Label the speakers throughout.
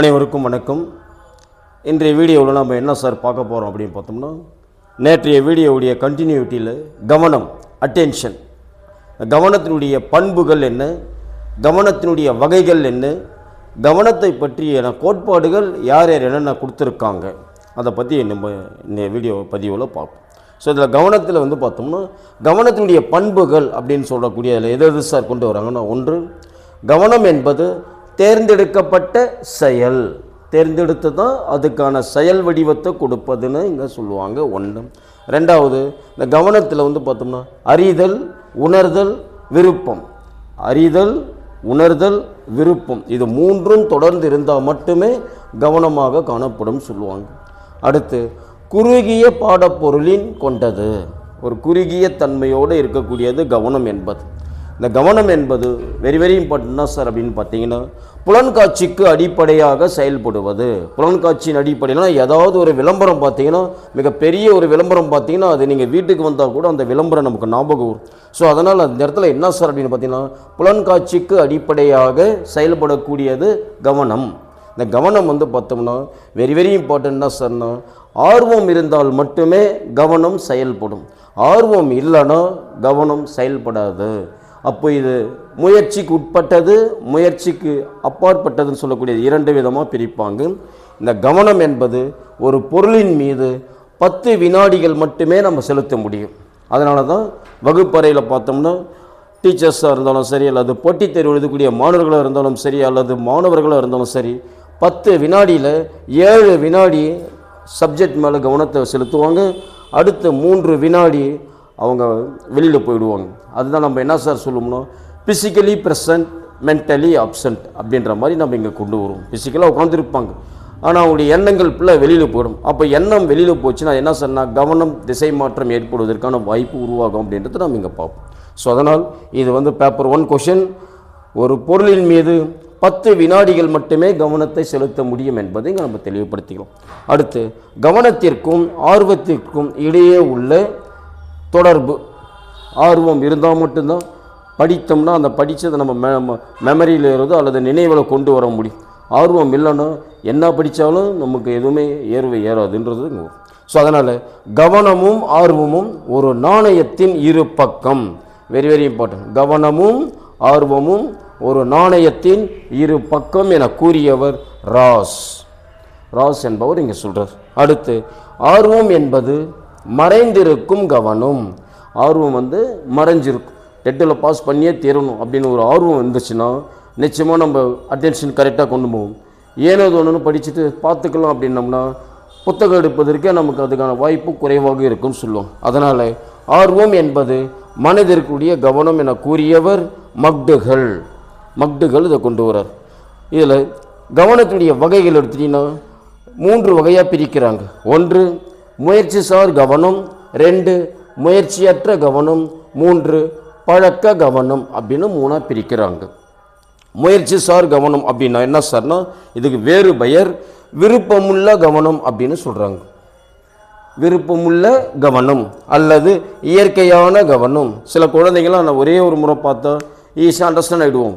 Speaker 1: அனைவருக்கும் வணக்கம். இன்றைய வீடியோவில் நம்ம என்ன சார் பார்க்க போகிறோம் அப்படின்னு பார்த்தோம்னா நேற்றைய வீடியோவுடைய கண்டினியூட்டியில் கவனம் அட்டென்ஷன் கவனத்தினுடைய பண்புகள் என்ன? கவனத்தினுடைய வகைகள் என்ன? கவனத்தை பற்றிய கோட்பாடுகள் யார் யார் என்னென்ன கொடுத்துருக்காங்க? அதை பற்றி நம்ம இந்த வீடியோ பதிவில் பார்ப்போம். ஸோ இதில் கவனத்தில் வந்து பார்த்தோம்னா கவனத்தினுடைய பண்புகள் அப்படின்னு சொல்லக்கூடிய அதில் எது எது சார் கொண்டு வராங்கன்னா ஒன்று கவனம் என்பது தேர்ந்தெடுக்கப்பட்ட செயல். தேர்ந்தெடுத்து தான் அதுக்கான செயல் வடிவத்தை கொடுப்பதுன்னு இங்கே சொல்லுவாங்க ஒன்று ரெண்டாவது இந்த கவனத்தில் வந்து பார்த்தோம்னா அறிதல் உணர்தல் விருப்பம். அறிதல் உணர்தல் விருப்பம். இது மூன்றும் தொடர்ந்து இருந்தால் மட்டுமே கவனமாக காணப்படும் சொல்லுவாங்க. அடுத்து குறுகிய பாடப்பொருளின் கொண்டது. ஒரு குறுகிய தன்மையோடு இருக்கக்கூடியது கவனம் என்பது. இந்த கவனம் என்பது வெரி வெரி இம்பார்ட்டன்ட் சார் அப்படின்னு பார்த்தீங்கன்னா புலன்காட்சிக்கு அடிப்படையாக செயல்படுவது. புலன்காட்சியின் அடிப்படையினா ஏதாவது ஒரு விளம்பரம் பார்த்தீங்கன்னா மிகப்பெரிய ஒரு விளம்பரம் பார்த்தீங்கன்னா அது நீங்கள் வீட்டுக்கு வந்தால் கூட அந்த விளம்பரம் நமக்கு ஞாபகம் வரும். ஸோ அதனால் அந்த இடத்துல என்ன சார் அப்படின்னு பார்த்தீங்கன்னா புலன்காட்சிக்கு அடிப்படையாக செயல்படக்கூடியது கவனம். இந்த கவனம் வந்து பார்த்தோம்னா வெரி வெரி இம்பார்ட்டன்ட் சார்னா ஆர்வம் இருந்தால் மட்டுமே கவனம் செயல்படும். ஆர்வம் இல்லைன்னா கவனம் செயல்படாது. அப்போ இது முயற்சிக்கு உட்பட்டது முயற்சிக்கு அப்பாற்பட்டதுன்னு சொல்லக்கூடிய இரண்டு விதமாக பிரிப்பாங்க. இந்த கவனம் என்பது ஒரு பொருளின் மீது பத்து வினாடிகள் மட்டுமே நம்ம செலுத்த முடியும். அதனால தான் வகுப்பறையில் பார்த்தோம்னா டீச்சர்ஸாக இருந்தாலும் சரி அல்லது போட்டித் தேர்வு எழுதக்கூடிய மாணவர்களாக இருந்தாலும் சரி அல்லது மாணவர்களாக இருந்தாலும் சரி பத்து வினாடியில் ஏழு வினாடி சப்ஜெக்ட் மேலே கவனத்தை செலுத்துவாங்க. அடுத்த மூன்று வினாடி அவங்க வெளியில் போயிடுவாங்க. அதுதான் நம்ம என்ன சார் சொல்லணும்னா ஃபிசிக்கலி ப்ரெசன்ட் மென்டலி அப்சன்ட் அப்படின்ற மாதிரி நம்ம இங்கே கொண்டு வருவோம். ஃபிசிக்கலாக உட்காந்துருப்பாங்க ஆனால் அவங்களுடைய எண்ணங்கள் ஃபுல்லாக வெளியில் போயிடும். அப்போ எண்ணம் வெளியில் போச்சுன்னா என்ன சொன்னால் கவனம் திசை மாற்றம் ஏற்படுவதற்கான வாய்ப்பு உருவாகும் அப்படின்றத நம்ம இங்கே பார்ப்போம். ஸோ அதனால் இது வந்து பேப்பர் ஒன் கொஷின் ஒரு பொருளின் மீது பத்து வினாடிகள் மட்டுமே கவனத்தை செலுத்த முடியும் என்பதை இங்கே நம்ம தெளிவுபடுத்திக்கிறோம். அடுத்து கவனத்திற்கும் ஆர்வத்திற்கும் இடையே உள்ள தொடர்பு ஆர்வம் இருந்தால் மட்டும்தான் படித்தோம்னா அந்த படித்ததை நம்ம மெ மெமரியில் ஏறுதோ அல்லது நினைவில் கொண்டு வர முடியும். ஆர்வம் இல்லைன்னா என்ன படித்தாலும் நமக்கு எதுவுமே ஏர்வு ஏறாதுன்றது ஸோ அதனால் கவனமும் ஆர்வமும் ஒரு நாணயத்தின் இரு பக்கம். வெரி வெரி இம்பார்ட்டன்ட் கவனமும் ஆர்வமும் ஒரு நாணயத்தின் இரு பக்கம் என கூறியவர் ராஸ். ராஸ் என்பவர் இங்கே சொல்கிறார் அடுத்து ஆர்வம் என்பது மறைந்திருக்கும் கவனம். ஆர்வம் வந்து மறைஞ்சிருக்கும். டெட்டில் பாஸ் பண்ணியே தீரணும் அப்படின்னு ஒரு ஆர்வம் இருந்துச்சுன்னா நிச்சயமாக நம்ம அட்டென்ஷன் கரெக்டாக கொண்டு போவோம். ஏனோ ஒன்று படிச்சுட்டு பார்த்துக்கலாம் அப்படின்னம்னா புத்தகம் எடுப்பதற்கே நமக்கு அதுக்கான வாய்ப்பு குறைவாக இருக்கும்னு சொல்லுவோம். அதனால் ஆர்வம் என்பது மனதிற்குரிய கவனம் என கூறியவர் மக்டுகள் மக்டுகள் இதை கொண்டு வரார். இதில் கவனத்துடைய வகைகள் எடுத்துட்டிங்கன்னா மூன்று வகையாக பிரிக்கிறாங்க. ஒன்று முயற்சி சார் கவனம் ரெண்டு முயற்சியற்ற கவனம் மூன்று பழக்க கவனம் அப்படின்னு மூணாக பிரிக்கிறாங்க. முயற்சி சார் கவனம் அப்படின்னா என்ன சார்னா இதுக்கு வேறு பெயர் விருப்பமுள்ள கவனம் அப்படின்னு சொல்கிறாங்க விருப்பமுள்ள கவனம் அல்லது இயற்கையான கவனம். சில குழந்தைங்களாம் நான் ஒரே ஒரு முறை பார்த்தா ஈஸியாக அண்டர்ஸ்டாண்ட் ஆகிடுவோம்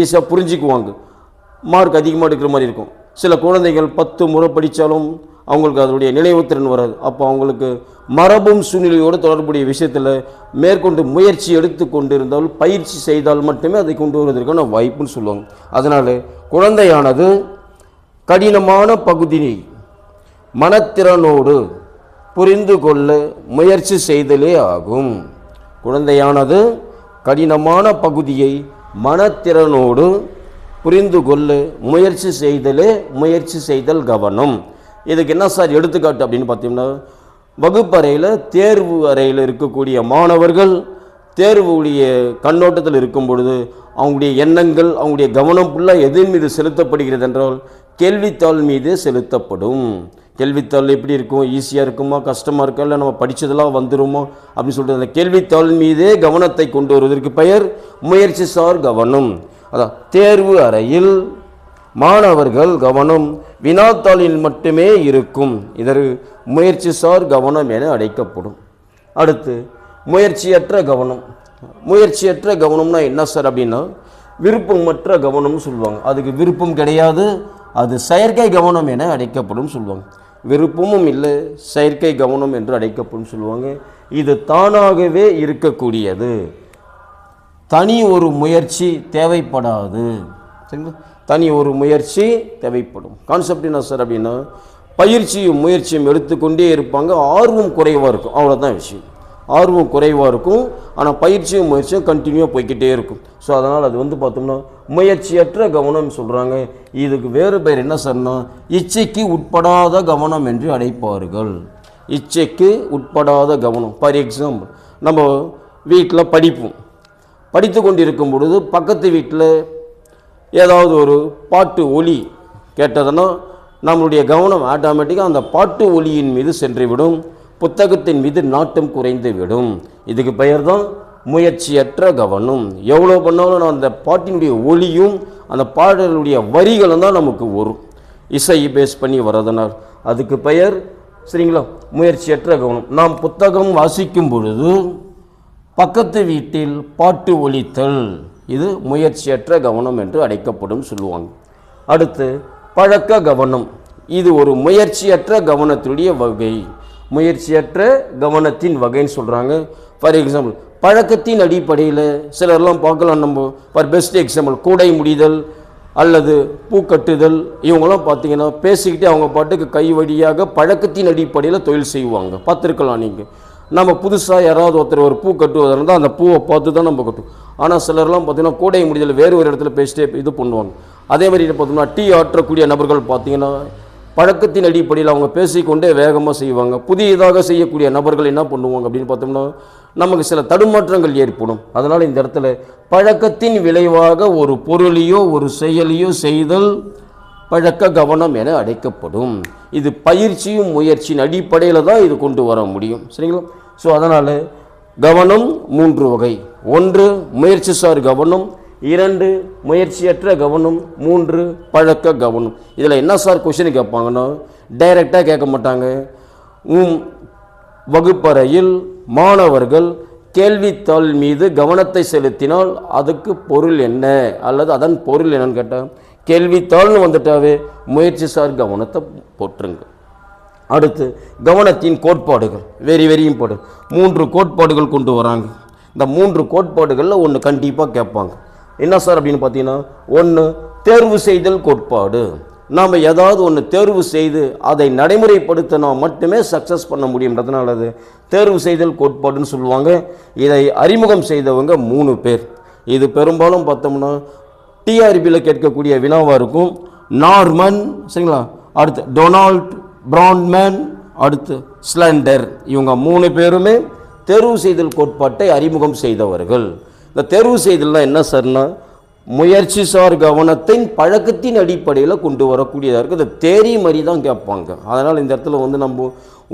Speaker 1: ஈஸியாக புரிஞ்சுக்குவாங்க. மார்க் அதிகமாக எடுக்கிற மாதிரி இருக்கும். சில குழந்தைகள் பத்து முறை படித்தாலும் அவங்களுக்கு அதனுடைய நினைவுத்திறன் வராது. அப்போ அவங்களுக்கு மரபும் சூழ்நிலையோடு தொடர்புடைய விஷயத்தில் மேற்கொண்டு முயற்சி எடுத்து கொண்டிருந்தால் பயிற்சி செய்தால் மட்டுமே அதை கொண்டு வருவதற்கான வாய்ப்புன்னு சொல்லுவாங்க. அதனால் குழந்தையானது கடினமான பகுதியை மனத்திறனோடு புரிந்து கொள்ள முயற்சி செய்தலே ஆகும். குழந்தையானது கடினமான பகுதியை மனத்திறனோடு புரிந்து கொள்ள முயற்சி செய்தலே முயற்சி செய்தல் கவனம். இதுக்கு என்ன சார் எடுத்துக்காட்டு அப்படின்னு பார்த்தீங்கன்னா வகுப்பறையில் தேர்வு அறையில் இருக்கக்கூடிய மாணவர்கள் தேர்வுடைய கண்ணோட்டத்தில் இருக்கும் பொழுது அவங்களுடைய எண்ணங்கள் அவங்களுடைய கவனம் ஃபுல்லாக எதன் மீது செலுத்தப்படுகிறது என்றால் கேள்வித்தாள் மீது செலுத்தப்படும். கேள்வித்தாள் எப்படி இருக்கும்? ஈஸியாக இருக்குமா? கஷ்டமாக இருக்கா? இல்லை நம்ம படித்ததெல்லாம் வந்துருமோ? அப்படின்னு சொல்லிட்டு அந்த கேள்வித்தாள் மீதே கவனத்தை கொண்டு வருவதற்கு பெயர் முயற்சி சார் கவனம். அதான் தேர்வு அறையில் மாணவர்கள் கவனம் வினாத்தாளில் மட்டுமே இருக்கும். இதற்கு முயற்சி சார் கவனம் என அழைக்கப்படும். அடுத்து முயற்சியற்ற கவனம். முயற்சியற்ற கவனம்னா என்ன சார் அப்படின்னா விருப்பமற்ற கவனம்னு சொல்லுவாங்க. அதுக்கு விருப்பம் கிடையாது அது செயற்கை கவனம் என அழைக்கப்படும் சொல்லுவாங்க. விருப்பமும் இல்லை செயற்கை கவனம் என்று அழைக்கப்படும் சொல்லுவாங்க. இது தானாகவே இருக்கக்கூடியது. தனி ஒரு முயற்சி தேவைப்படாது. சரிங்களா? தனி ஒரு முயற்சி தேவைப்படும். கான்செப்ட் என்ன சார் அப்படின்னா பயிற்சியும் முயற்சியும் எடுத்துக்கொண்டே இருப்பாங்க. ஆர்வம் குறைவாக இருக்கும். அவ்வளோதான் விஷயம். ஆர்வம் குறைவாக இருக்கும். ஆனால் பயிற்சியும் முயற்சியும் கண்டினியூவாக போய்க்கிட்டே இருக்கும். ஸோ அதனால் அது வந்து பார்த்தோம்னா முயற்சியற்ற கவனம் சொல்கிறாங்க இதுக்கு வேறு பேர் என்ன சார்னா இச்சைக்கு உட்படாத கவனம் என்று அழைப்பார்கள். இச்சைக்கு உட்படாத கவனம். ஃபார் எக்ஸாம்பிள் நம்ம வீட்டில் படிப்போம். படித்து கொண்டிருக்கும் பொழுது பக்கத்து வீட்டில் ஏதாவது ஒரு பாட்டு ஒலி கேட்டதுன்னா நம்மளுடைய கவனம் ஆட்டோமேட்டிக்காக அந்த பாட்டு ஒலியின் மீது சென்றுவிடும். புத்தகத்தின் மீது நாட்டம் குறைந்து விடும் இதுக்கு பெயர் தான் முயற்சியற்ற கவனம். எவ்வளோ பண்ணாலும் நான் அந்த பாட்டினுடைய ஒலியும் அந்த பாடலுடைய வரிகளும் தான் நமக்கு வரும். இசை பேஸ் பண்ணி வர்றதுனால் அதுக்கு பெயர் சரிங்களா? முயற்சியற்ற கவனம். நாம் புத்தகம் வாசிக்கும் பொழுது பக்கத்து வீட்டில் பாட்டு ஒலித்தல். இது முயற்சியற்ற கவனம் என்று அழைக்கப்படும் சொல்லுவாங்க. அடுத்து பழக்க கவனம். இது ஒரு முயற்சியற்ற கவனத்துடைய வகை. முயற்சியற்ற கவனத்தின் வகைன்னு சொல்கிறாங்க ஃபார் எக்ஸாம்பிள் பழக்கத்தின் அடிப்படையில் சிலர்லாம் பார்க்கலாம். நம்ம ஃபார் பெஸ்ட் எக்ஸாம்பிள் கூடை முடிதல் அல்லது பூக்கட்டுதல் இவங்கெல்லாம் பார்த்தீங்கன்னா பேசிக்கிட்டே அவங்க பாட்டுக்கு கை வழியாக பழக்கத்தின் அடிப்படையில் தொழில் செய்வாங்க. பார்த்துருக்கலாம் நீங்கள் நம்ம புதுசாக யாராவது ஒருத்தர் ஒரு பூ கட்டுவதாக இருந்தால் அந்த பூவை பார்த்து தான் நம்ம கட்டுவோம். ஆனால் சிலர்லாம் பார்த்தீங்கன்னா கூடை முடிதல் வேறு ஒரு இடத்துல பேசிட்டே இது பண்ணுவாங்க. அதே மாதிரி பார்த்தோம்னா டீ ஆற்றக்கூடிய நபர்கள் பார்த்தீங்கன்னா பழக்கத்தின் அடிப்படையில் அவங்க பேசிக்கொண்டே வேகமாக செய்வாங்க. புதியதாக செய்யக்கூடிய நபர்கள் என்ன பண்ணுவாங்க அப்படின்னு பார்த்தோம்னா நமக்கு சில தடுமாற்றங்கள் ஏற்படும். அதனால் இந்த இடத்துல பழக்கத்தின் விளைவாக ஒரு பொருளையோ ஒரு செயலையோ செய்தல் பழக்க கவனம் என அழைக்கப்படும். இது பயிற்சியும் முயற்சியின் அடிப்படையில் தான் இது கொண்டு வர முடியும். சரிங்களா? ஸோ அதனால் கவனம் மூன்று வகை. ஒன்று முயற்சி சார் கவனம். இரண்டு முயற்சியற்ற கவனம். மூன்று பழக்க கவனம். இதில் என்ன சார் கொஷின் கேட்பாங்கன்னா டைரெக்டாக கேட்க மாட்டாங்க. உம் வகுப்பறையில் மாணவர்கள் கேள்வித்தாள் மீது கவனத்தை செலுத்தினால் அதுக்கு பொருள் என்ன? அல்லது அதன் பொருள் என்னன்னு கேட்டால் கேள்வித்தாள்னு வந்துட்டாவே முயற்சி சார் கவனத்தை போட்டுருங்க அடுத்து கவனத்தின் கோட்பாடுகள். வெரி வெரி இம்பார்ட்டன்ட் மூன்று கோட்பாடுகள் கொண்டு வராங்க. இந்த மூன்று கோட்பாடுகளில் ஒன்று கண்டிப்பாக கேட்பாங்க. என்ன சார் அப்படின்னு பார்த்தீங்கன்னா ஒன்று தேர்வு செய்தல் கோட்பாடு. நாம் ஏதாவது ஒன்று தேர்வு செய்து அதை நடைமுறைப்படுத்தினா மட்டுமே சக்ஸஸ் பண்ண முடியுன்றதுனால அது தேர்வு செய்தல் கோட்பாடுன்னு சொல்லுவாங்க. இதை அறிமுகம் செய்தவங்க மூணு பேர். இது பெரும்பாலும் பார்த்தோம்னா டிஆர்பியில் கேட்கக்கூடிய வினாவாக இருக்கும். நார்மன் சரிங்களா? அடுத்து டொனால்ட் பிராண்ட்மேன் அடுத்து ஸ்லண்டர் இவங்க மூணு பேருமே தேர்வு செய்தல் கோட்பாட்டை அறிமுகம் செய்தவர்கள். இந்த தேர்வு செய்தல்லாம் என்ன சார்னா முயற்சி சார் கவனத்தின் பழக்கத்தின் அடிப்படையில் கொண்டு வரக்கூடியதாக இருக்குது இந்த தேரி மாதிரி தான் கேட்பாங்க. அதனால் இந்த இடத்துல வந்து நம்ம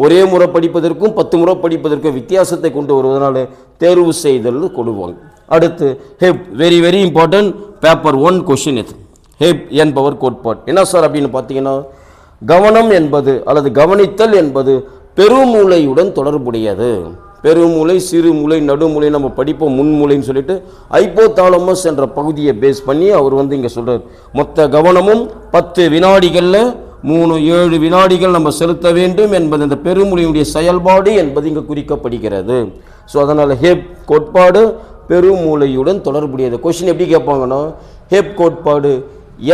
Speaker 1: ஒரே முறை படிப்பதற்கும் பத்து முறை படிப்பதற்கும் வித்தியாசத்தை கொண்டு வருவதனால தேர்வு செய்தல் கொடுவாங்க. அடுத்து ஹெப் very very important paper one question இது. ஹேப் என்பவர் கோட்பாடு என்ன சார் அப்படின்னு பார்த்தீங்கன்னா கவனம் என்பது அல்லது கவனித்தல் என்பது பெருமூளையுடன் தொடர்புடையது. பெருமூளை சிறுமூளை நடுமூளை நம்ம படிப்போம் முன்மூளைன்னு சொல்லிட்டு ஐப்போதாலமஸ் என்ற பகுதியை பேஸ் பண்ணி அவர் வந்து இங்கே சொல்கிறார் மொத்த கவனமும் பத்து வினாடிகளில் மூணு ஏழு வினாடிகள் நம்ம செலுத்த வேண்டும் என்பது இந்த பெருமொழியுடைய செயல்பாடு என்பது இங்கே குறிக்கப்படுகிறது. ஸோ அதனால் ஹேப் கோட்பாடு பெருமூளையுடன் தொடர்புடையது. கொஷின் எப்படி கேட்பாங்கன்னா ஹேப் கோட்பாடு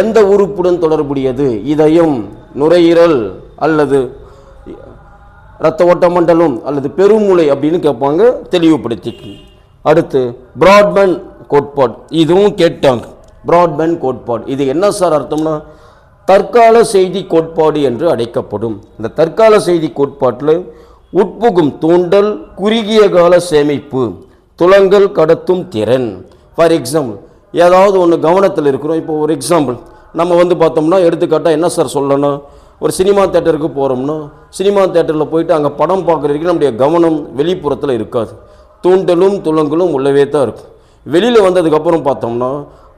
Speaker 1: எந்த உறுப்புடன் தொடர்புடையது? இதயம் நுரையீரல் அல்லது இரத்த ஓட்ட மண்டலம் அல்லது பெருமூளை அப்படின்னு கேட்பாங்க தெளிவுபடுத்திக்கு. அடுத்து பிராட்பேண்ட் கோட்பாடு இதுவும் கேட்டாங்க. பிராட்பேண்ட் கோட்பாடு இது என்ன சார் அர்த்தம்னா தற்கால செய்தி கோட்பாடு என்று அழைக்கப்படும். இந்த தற்கால செய்தி கோட்பாட்டில் உட்புகும் தூண்டல் குறுகிய கால சேமிப்பு. துலங்கல் கடத்தும் திறன். ஃபார் எக்ஸாம்பிள் ஏதாவது ஒன்று கவனத்தில் இருக்கிறோம். இப்போ ஒரு எக்ஸாம்பிள் நம்ம வந்து பார்த்தோம்னா எடுத்துக்காட்டாக என்ன சார் சொல்லணும்? ஒரு சினிமா தேட்டருக்கு போகிறோம்னா சினிமா தேட்டரில் போயிட்டு அங்கே படம் பார்க்குற வரைக்கும் நம்முடைய கவனம் வெளிப்புறத்தில் இருக்காது. தூண்டலும் துலங்கலும் உள்ளவே தான் இருக்கும். வெளியில் வந்ததுக்கப்புறம் பார்த்தோம்னா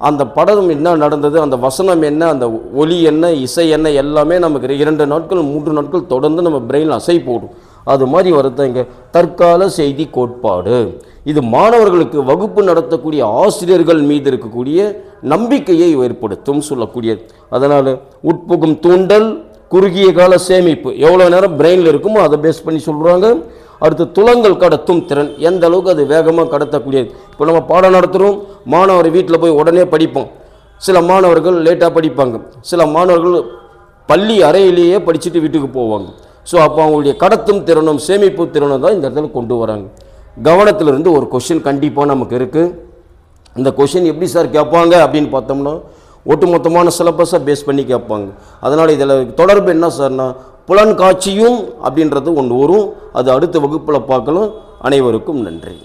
Speaker 1: அந்த படம் என்ன நடந்தது அந்த வசனம் என்ன அந்த ஒலி என்ன இசை என்ன எல்லாமே நமக்கு இரண்டு நாட்கள் மூன்று நாட்கள் தொடர்ந்து நம்ம பிரெயினில் அசை போடும் அது மாதிரி வரது இங்கே தற்கால செய்தி கோட்பாடு. இது மாணவர்களுக்கு வகுப்பு நடத்தக்கூடிய ஆசிரியர்கள் மீது இருக்கக்கூடிய நம்பிக்கையை ஏற்படுத்தும் சொல்லக்கூடியது. அதனால் உட்புகும் தூண்டல் குறுகிய கால சேமிப்பு எவ்வளோ நேரம் பிரெயினில் இருக்குமோ அதை பேஸ் பண்ணி சொல்கிறாங்க அடுத்து துளங்கள் கடத்தும் திறன் எந்த அளவுக்கு அது வேகமாக கடத்தக்கூடியது. இப்போ நம்ம பாடம் நடத்துகிறோம் மாணவர் வீட்டில் போய் உடனே படிப்போம். சில மாணவர்கள் லேட்டாக படிப்பாங்க. சில மாணவர்கள் பள்ளி அறையிலேயே படிச்சுட்டு வீட்டுக்கு போவாங்க. ஸோ அப்போ அவங்களுடைய கடத்தும் திறனும் சேமிப்பு திறனும் தான் இந்த இடத்துல கொண்டு வராங்க. கவனத்திலிருந்து ஒரு கொஷின் கண்டிப்பாக நமக்கு இருக்குது இந்த கொஷின் எப்படி சார் கேட்பாங்க அப்படின்னு பார்த்தோம்னா ஒட்டுமொத்தமான சிலபஸை பேஸ் பண்ணி கேட்பாங்க. அதனால் இதில் தொடர்பு என்ன சார்னா புலன்காட்சியும் அப்படின்றது ஒன்று வரும். அது அடுத்த வகுப்பில் பார்க்கலாம். அனைவருக்கும் நன்றி.